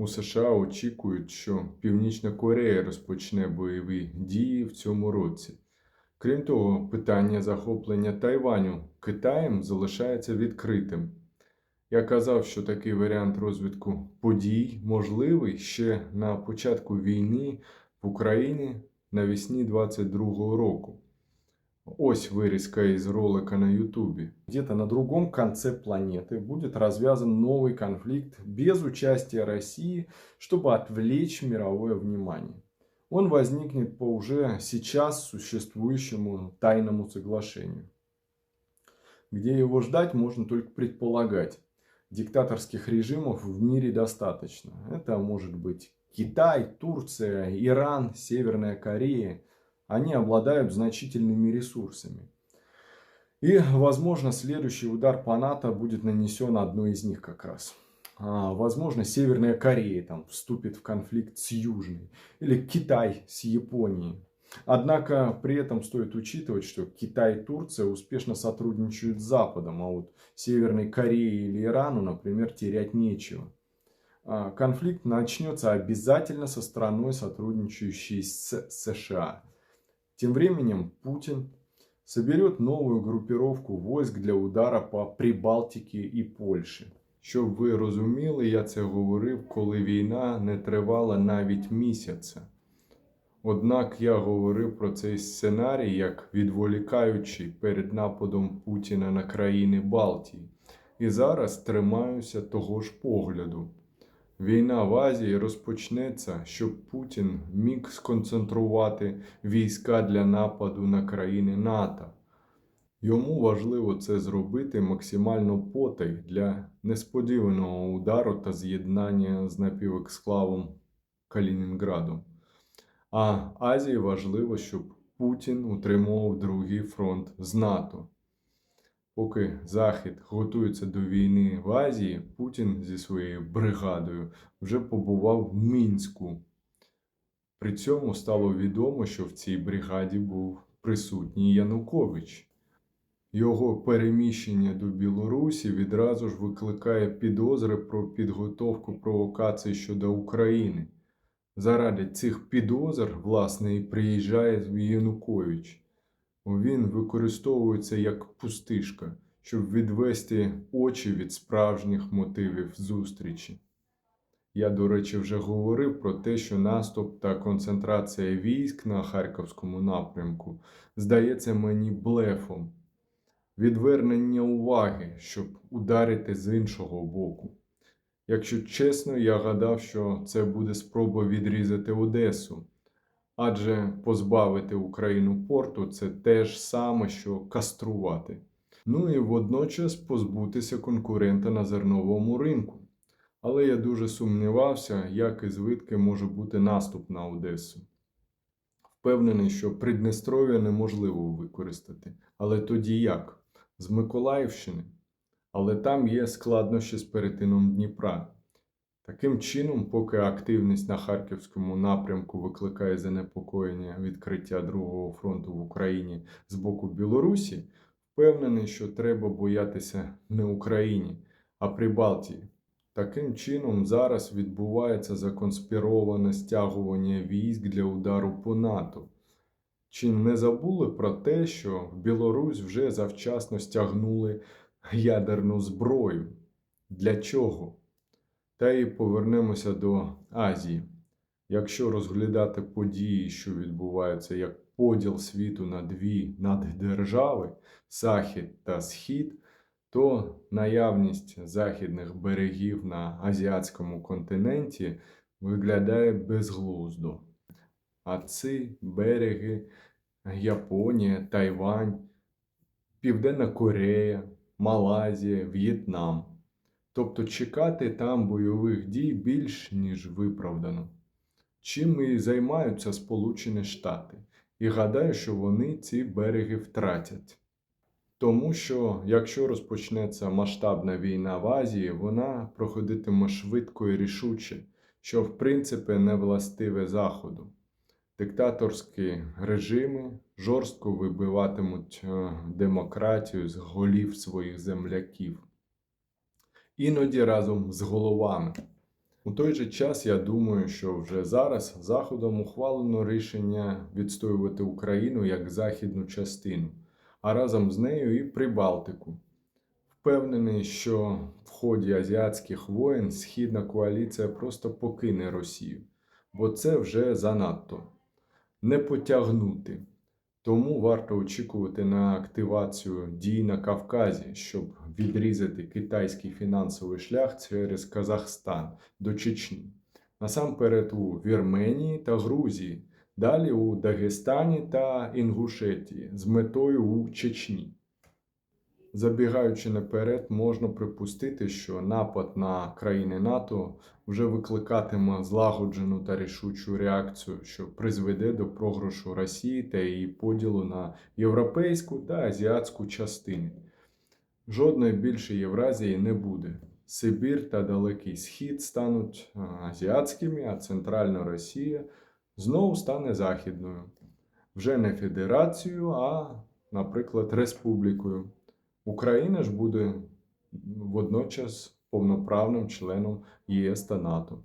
У США очікують, що Північна Корея розпочне бойові дії в цьому році. Крім того, питання захоплення Тайваню Китаєм залишається відкритим. Я казав, що такий варіант розвитку подій можливий ще на початку війни в Україні навесні 22-го року. Ось вырезка из ролика на Ютубе. Где-то на другом конце планеты будет развязан новый конфликт без участия России, чтобы отвлечь мировое внимание. Он возникнет по уже сейчас существующему тайному соглашению. Где его ждать, можно только предполагать. Диктаторских режимов в мире достаточно. Это может быть Китай, Турция, Иран, Северная Корея. Они обладают значительными ресурсами. И, возможно, следующий удар по НАТО будет нанесен одной из них как раз. А, возможно, Северная Корея там вступит в конфликт с Южной. Или Китай с Японией. Однако при этом стоит учитывать, что Китай и Турция успешно сотрудничают с Западом, а вот Северной Корее или Ирану, например, терять нечего. А, Конфликт начнется обязательно со страной, сотрудничающей с США. Тем временем Путин соберет новую группировку войск для удара по Прибалтике і Польщі. Щоб ви розуміли, я це говорив, коли війна не тривала навіть місяця. Однак я говорив про цей сценарій як відволікаючий перед нападом Путіна на країни Балтії. І зараз тримаюся того ж погляду. Війна в Азії розпочнеться, щоб Путін міг сконцентрувати війська для нападу на країни НАТО. Йому важливо це зробити максимально потай для несподіваного удару та з'єднання з напівексклавом Калінінграду. А Азії важливо, щоб Путін утримував другий фронт з НАТО. Поки Захід готується до війни в Азії, Путін зі своєю бригадою вже побував в Мінську. При цьому стало відомо, що в цій бригаді був присутній Янукович. Його переміщення до Білорусі відразу ж викликає підозри про підготовку провокацій щодо України. Заради цих підозр, власне, і приїжджає Янукович. Він використовується як пустишка, щоб відвести очі від справжніх мотивів зустрічі. Я, до речі, вже говорив про те, що наступ та концентрація військ на Харківському напрямку здається мені блефом, відвернення уваги, щоб ударити з іншого боку. Якщо чесно, я гадав, що це буде спроба відрізати Одесу. Адже позбавити Україну порту це те ж саме, що каструвати. Ну і водночас позбутися конкурента на зерновому ринку. Але я дуже сумнівався, як і звідки може бути наступ на Одесу. Впевнений, що Приднестров'я неможливо використати. Але тоді як? З Миколаївщини. Але там є складнощі з перетином Дніпра. Таким чином, поки активність на Харківському напрямку викликає занепокоєння відкриття Другого фронту в Україні з боку Білорусі, впевнений, що треба боятися не Україні, а Прибалтії. Таким чином, зараз відбувається законспіроване стягування військ для удару по НАТО. Чи не забули про те, що в Білорусь вже завчасно стягнули ядерну зброю? Для чого? Та й повернемося до Азії. Якщо розглядати події, що відбуваються як поділ світу на дві наддержави Захід та Схід, то наявність західних берегів на азіатському континенті виглядає безглуздо. А ці береги Японія, Тайвань, Південна Корея, Малайзія, В'єтнам. Тобто чекати там бойових дій більш ніж виправдано. Чим і займаються Сполучені Штати, і гадаю, що вони ці береги втратять. Тому що якщо розпочнеться масштабна війна в Азії, вона проходитиме швидко і рішуче, що в принципі не властиве Заходу. Диктаторські режими жорстко вибиватимуть е, демократію з голів своїх земляків іноді разом з головами. У той же час я думаю, що вже зараз Заходом ухвалено рішення відстоювати Україну як західну частину, а разом з нею і Прибалтику. Впевнений, що в ході азіатських воєн Східна коаліція просто покине Росію, бо це вже занадто не потягнути. Тому варто очікувати на активацію дій на Кавказі, щоб відрізати китайський фінансовий шлях через Казахстан до Чечні. Насамперед у Вірменії та Грузії, далі у Дагестані та Інгушетії з метою у Чечні. Забігаючи наперед, можна припустити, що напад на країни НАТО вже викликатиме злагоджену та рішучу реакцію, що призведе до програшу Росії та її поділу на європейську та азіатську частини. Жодної більше Євразії не буде. Сибір та Далекий Схід стануть азіатськими, а Центральна Росія знову стане західною. Вже не федерацією, а, наприклад, республікою. Україна ж буде водночас повноправним членом ЄС та НАТО.